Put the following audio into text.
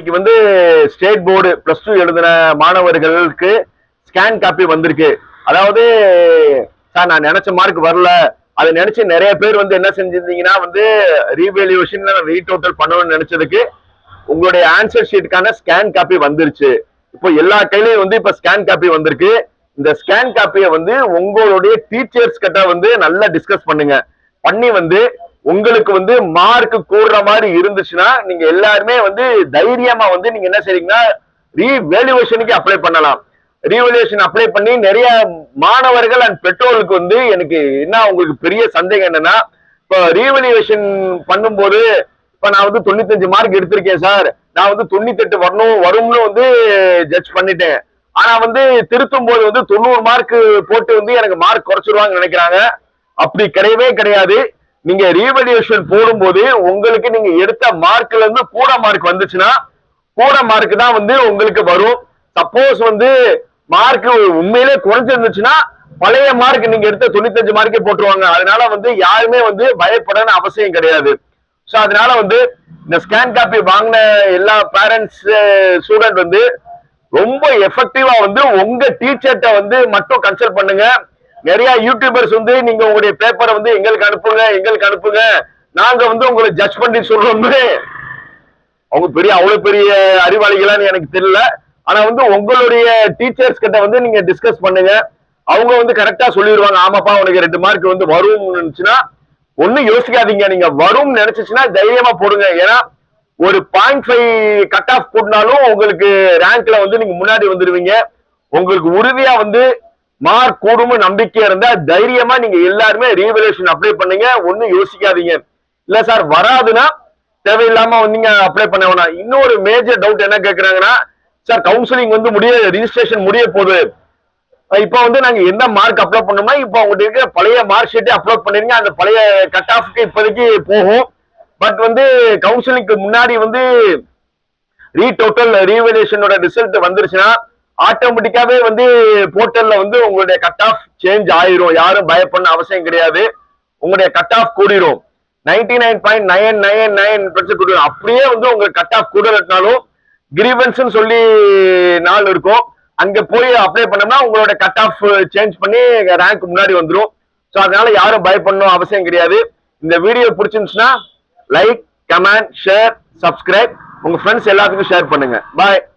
இன்னைக்கு வந்து state board plus two எழுதின மாணவர்களுக்கு ஸ்கேன் காப்பி வந்திருக்கு. அதாவது சார் நான் நினைச்ச மார்க் வரல. அதை நினைச்சு நிறைய பேர் வந்து என்ன செஞ்சிருந்தீங்கன்னா வந்து ரீவேல்யூஷன் ரீடோட்டல் பண்ணணும்னு நினைச்சதுக்கு உங்களுடைய ஆன்சர் ஷீட்டுக்கான ஸ்கேன் காப்பி வந்துருச்சு. இப்போ எல்லா கையிலையும் வந்து இப்ப ஸ்கேன் காப்பி வந்திருக்கு. இந்த ஸ்கேன் காப்பியை வந்து உங்களுடைய டீச்சர்ஸ் கிட்ட வந்து நல்லா டிஸ்கஸ் பண்ணுங்க. பண்ணி வந்து உங்களுக்கு வந்து மார்க் கூடுற மாதிரி இருந்துச்சுன்னா நீங்க எல்லாருமே வந்து தைரியமா வந்து நீங்க என்ன செய்றீங்கன்னா ரீவேல்யூவேஷனுக்கு அப்ளை பண்ணலாம். ரீவேல்யூவேஷன் அப்ளை பண்ணி நிறைய மாணவர்கள் அண்ட் பெற்றோர்களுக்கு வந்து எனக்கு என்ன உங்களுக்கு பெரிய சந்தேகம் என்னன்னா இப்போ ரீவேல்யூவேஷன் பண்ணும்போது இப்ப நான் வந்து தொண்ணூத்தஞ்சு மார்க் எடுத்திருக்கேன் சார் நான் வந்து தொண்ணூத்தெட்டு வரணும் வரும்னு வந்து ஜட்ஜ் பண்ணிட்டேன். ஆனா வந்து திருத்தும் போது வந்து தொண்ணூறு மார்க் போட்டு வந்து எனக்கு மார்க் குறைச்சிருவாங்கன்னு நினைக்கிறாங்க. அப்படி கிடையவே கிடையாது. நீங்க ரீவல்யூஷன் போடும்போது உங்களுக்கு நீங்க எடுத்த மார்க்ல இருந்து கூட மார்க் வந்துச்சுன்னா கூட மார்க் தான் வந்து உங்களுக்கு வரும். சப்போஸ் வந்து மார்க் உண்மையிலே குறைஞ்சிருந்துச்சுன்னா பழைய மார்க் நீங்க எடுத்த தொண்ணூத்தஞ்சு மார்க்கே போட்டுருவாங்க. அதனால வந்து யாருமே வந்து பயப்படணும் அவசியம் கிடையாது. ஸோ அதனால வந்து இந்த ஸ்கேன் காப்பி வாங்கின எல்லா பேரண்ட்ஸ் ஸ்டூடெண்ட் eh, வந்து ரொம்ப எஃபெக்டிவா வந்து உங்க டீச்சர்கிட்ட வந்து மட்டும் கன்சல்ட் பண்ணுங்க. நிறைய யூடியூபர்ஸ் வந்து நீங்க உங்களுடைய பேப்பரை வந்து எங்களுக்கு அனுப்புங்க எங்களுக்கு அனுப்புங்க. நாங்க வந்து உங்களை ஜட்ஜ் பண்ணி சொல்றோம்னு. அவங்க பெரிய அவ்வளவு பெரிய அறிவாளிகளான்னு எனக்கு தெரியல. ஆனா வந்து உங்களுடைய டீச்சர்ஸ் கிட்ட வந்து நீங்க டிஸ்கஸ் பண்ணுங்க. அவங்க வந்து கரெக்டா சொல்லிடுவாங்க. ஆமாப்பா உனக்கு ரெண்டு மார்க் வந்து வரும்னு நினைச்சுன்னா ஒண்ணும் யோசிக்காதீங்க. நீங்க வரும்னு நினைச்சிச்சுன்னா தைரியமா போடுங்க. ஏன்னா ஒரு பாயிண்ட் ஃபைவ் கட் ஆஃப் போட்டினாலும் உங்களுக்கு ரேங்க்ல வந்து நீங்க முன்னாடி வந்துருவீங்க உங்களுக்கு உறுதியா வந்து மார்க் கூடும்னு நம்பிக்கை இருந்தா தைரியமா நீங்க எல்லாருமே ரீவலேஷன் அப்ளை பண்ணுங்க. ஒண்ணும் யோசிக்காதீங்க. இல்ல சார் வராதுன்னா தேவையில்லாம நீங்க அப்ளை பண்ண வேணாம். இன்னொரு மேஜர் டவுட் என்ன கேக்குறாங்கன்னா சார் கவுன்சிலிங் வந்து முடிய ரிஜிஸ்ட்ரேஷன் முடிய போகுது. இப்போ வந்து நாங்க என்ன மார்க் அப்லோட் பண்ணோம்னா இப்போ உங்கள்கிட்ட இருக்கிற பழைய மார்க் ஷீட்டை அப்லோட் பண்ணிருங்க. அந்த பழைய கட் ஆஃப்க்கு இப்போதைக்கு போகும். பட் வந்து கவுன்சிலிங்க்கு முன்னாடி வந்து ரீடோட்டல் ரீவலேஷனோட ரிசல்ட் வந்துருச்சுன்னா ஆட்டோமேட்டிக்காவே வந்து போர்ட்டல்ல வந்து உங்களுடைய கட் ஆஃப் சேஞ்ச் ஆயிரும். யாரும் பயப்பட அவசியம் கிடையாது. உங்களுடைய cut off கூடிரும். Ninety nine point nine nine nine கூடிரும். அப்படியே வந்து உங்களுக்கு கட் ஆஃப் கூடலட்டினாலும் கிரீவன்ஸ் சொல்லி நாள் இருக்கும். அங்க போய் அப்ளை பண்ணோம்னா உங்களோட கட் ஆஃப் சேஞ்ச் பண்ணி ரேங்க் முன்னாடி வந்துடும் ஸோ அதனால யாரும் பயப்படணும் அவசியம் கிடையாது. இந்த வீடியோ பிடிச்சிருந்துச்சுன்னா லைக் கமெண்ட் ஷேர் சப்ஸ்கிரைப் உங்க ஃப்ரெண்ட்ஸ் எல்லாத்துக்கும் ஷேர் பண்ணுங்க. பாய்